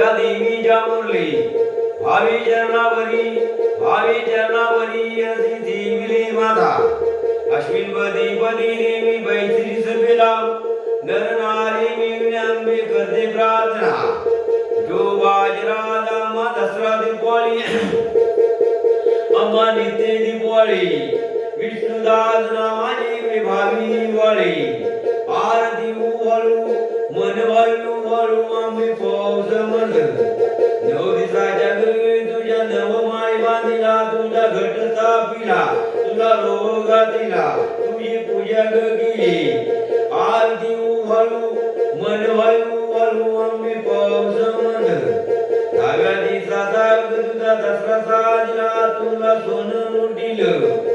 त्या देवीच्या मुरली भावी जनावरी भावी जनावरी अशी देविली माता. अश्विन बदी बदी देवी बैत्री सभेला. नर नारी मिळून अंबे करते प्रार्थना. जो बाजरा दामा दसरा दीपावली. अम्मा नित्य दीपावली. विष्णुदास नावाची विभावी दिवाळी आरती उभारू मन वायू वाळू दिला तुझा घट स्थापिला तुला रोगा दिला. तुझी पूजा केली. आरती उभारू मन वायू वाळू आम्ही पाऊस मन. दहाव्या दाग तुझा दसरा साजला तुला सोनं लुटिलं.